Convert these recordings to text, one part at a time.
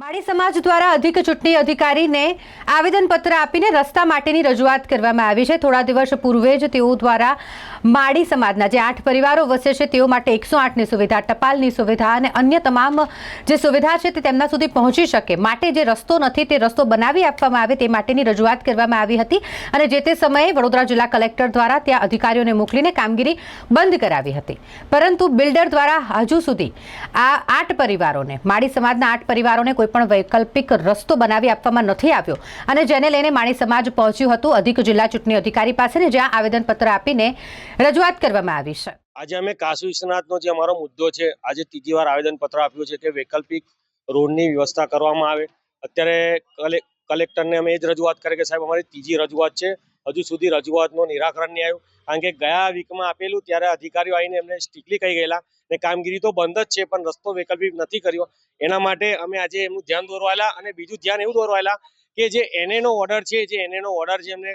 માળી સમાજ દ્વારા અધિક ચૂંટણી અધિકારીને આવેદનપત્ર આપીને રસ્તા માટેની રજૂઆત કરવામાં આવી છે. થોડા દિવસ પૂર્વે જ તેઓ દ્વારા માળી સમાજના જે આઠ પરિવારો વસે છે, તેઓ માટે એકસો આઠની સુવિધા, ટપાલની સુવિધા અને અન્ય તમામ જે સુવિધા છે તે તેમના સુધી પહોંચી શકે. માટે જે રસ્તો નથી, તે રસ્તો બનાવી આપવામાં આવે તે માટેની રજૂઆત કરવામાં આવી હતી અને જે તે સમયે વડોદરા જિલ્લા કલેક્ટર દ્વારા ત્યાં અધિકારીઓને મોકલીને કામગીરી બંધ કરાવી હતી. પરંતુ બિલ્ડર દ્વારા હજુ સુધી આ આઠ પરિવારોને, માળી સમાજના આઠ પરિવારોને કોઈ પણ વૈકલ્પિક રસ્તો બનાવી આપવામાં નથી આવ્યો. અને જેને લઈને માણી સમાજ પહોંચ્યું હતું, અધિક જિલ્લા ચૂંટણી અધિકારી પાસેને જ્યાં આવેદનપત્ર આપીને રજૂઆત કરવામાં આવી છે. આજે અમે કાશી વિશ્વનાથનો જે અમારો મુદ્દો છે, આજે ત્રીજી વાર આવેદનપત્ર આપ્યું છે કે વૈકલ્પિક રોડની વ્યવસ્થા કરવામાં આવે. અત્યારે કલે- કલેક્ટરને અમે એ જ રજૂઆત કરી કે સાહેબ, અમારી ત્રીજી રજૂઆત છે. હજુ સુધી રજૂઆતનું નિરાકરણ નહીં આવ્યું. કારણ કે ગયા વીકમાં આપેલું ત્યારે અધિકારીઓ આવીને એમને સ્ટ્રિકલી કહી ગયેલા ને કામગીરી તો બંધ જ છે, પણ રસ્તો વૈકલ્પિક નથી કર્યો. એના માટે અમે આજે એમનું ધ્યાન દોરવાયેલા અને બીજું ધ્યાન એવું દોરવાયેલા કે જે એનએનો ઓર્ડર છે, જે એનએનો ઓર્ડર છે, એમને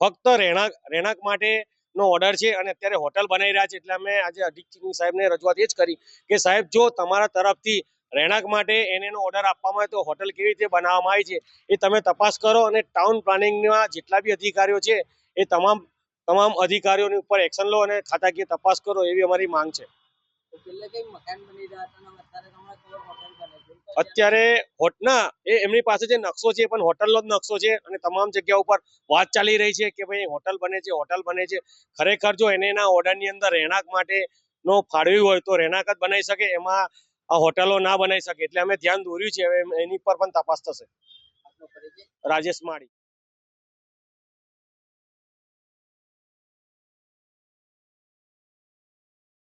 ફક્ત રહેણાંક રહેણાંક માટે નો ઓર્ડર છે અને અત્યારે હોટલ બનાવી રહ્યા છે. એટલે અમે આજે અધિક સાહેબને રજૂઆત એ જ કરી કે સાહેબ, જો તમારા તરફથી રહેણાંક માટે એને ઓર્ડર આપવામાં આવે તો હોટલ કેવી રીતે બનાવવામાં આવી છે એ તમે તપાસ કરો અને ટાઉન પ્લાનિંગના જેટલા બી અધિકારીઓ છે એ તમામ તમામ અધિકારીઓની ઉપર એક્શન લો અને ખાતાકીય તપાસ કરો એવી અમારી માંગ છે. અત્યારે તમારે કેવો હોટલ બને છે એવું કઈ અત્યારે હોટ ના એ એમની પાસે જે નકશો છે એ પણ હોટલનો જ નકશો છે અને તમામ જગ્યા ઉપર વાત ચાલી રહી છે કે ભાઈ હોટલ બને છે હોટલ બને છે. ખરેખર જો એને એના ઓર્ડરની અંદર રહેણાંક માટે નો ફાળવ્યું હોય તો રહેણાંક જ બનાવી શકે. એમાં આ હોટલો ના બનાવી શકે એટલે અમે ધ્યાન દોર્યું છે હવે એની પર પણ તપાસ થશે. રાજેશ માળી.